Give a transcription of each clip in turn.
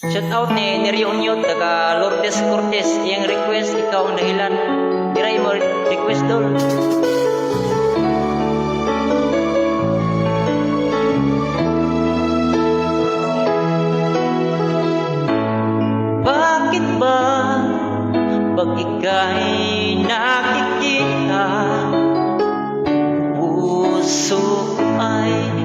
Shout out ni Nerio Unyot, taga Lourdes Cortez. Iyang request, ikaw ang dahilan. Diray mo request doon. Bakit ba pag ika'y nakikita, puso ay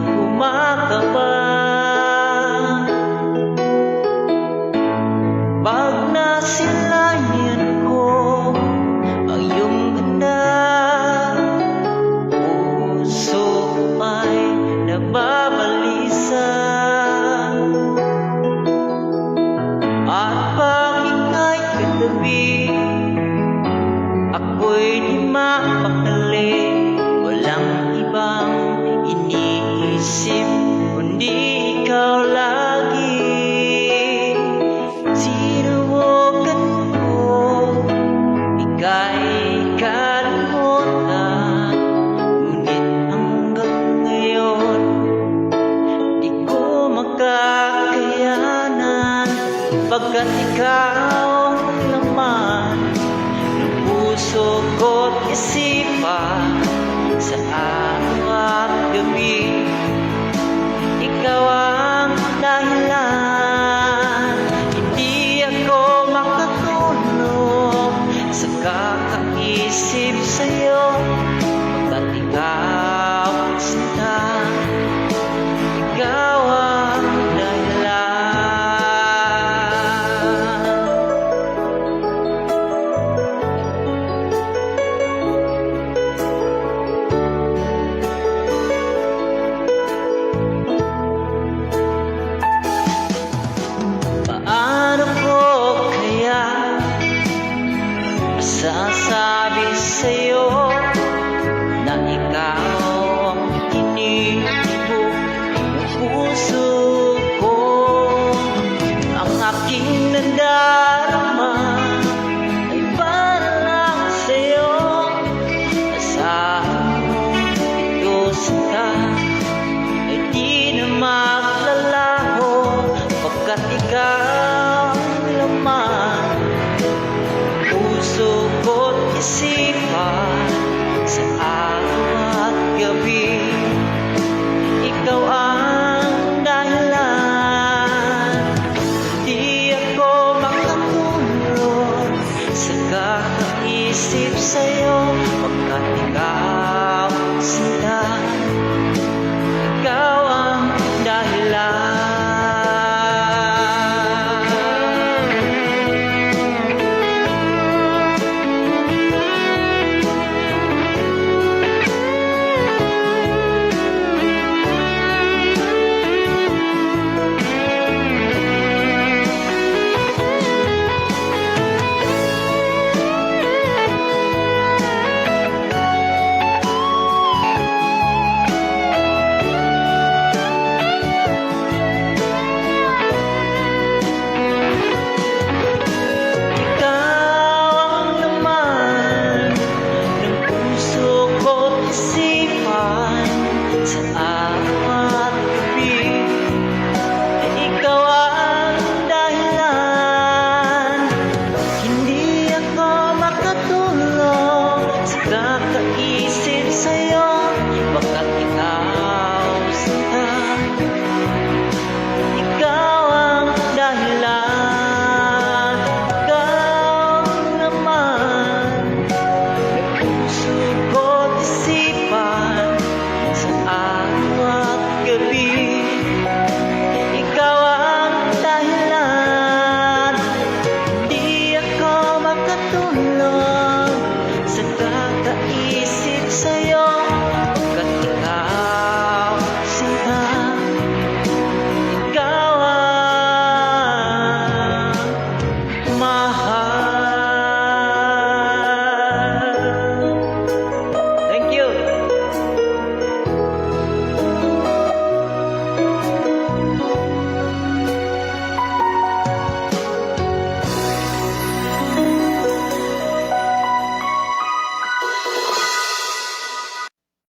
kakayanan Pagkat ikaw naman Ng puso ko't isipan Sa araw at gabi. Ikaw ang deep say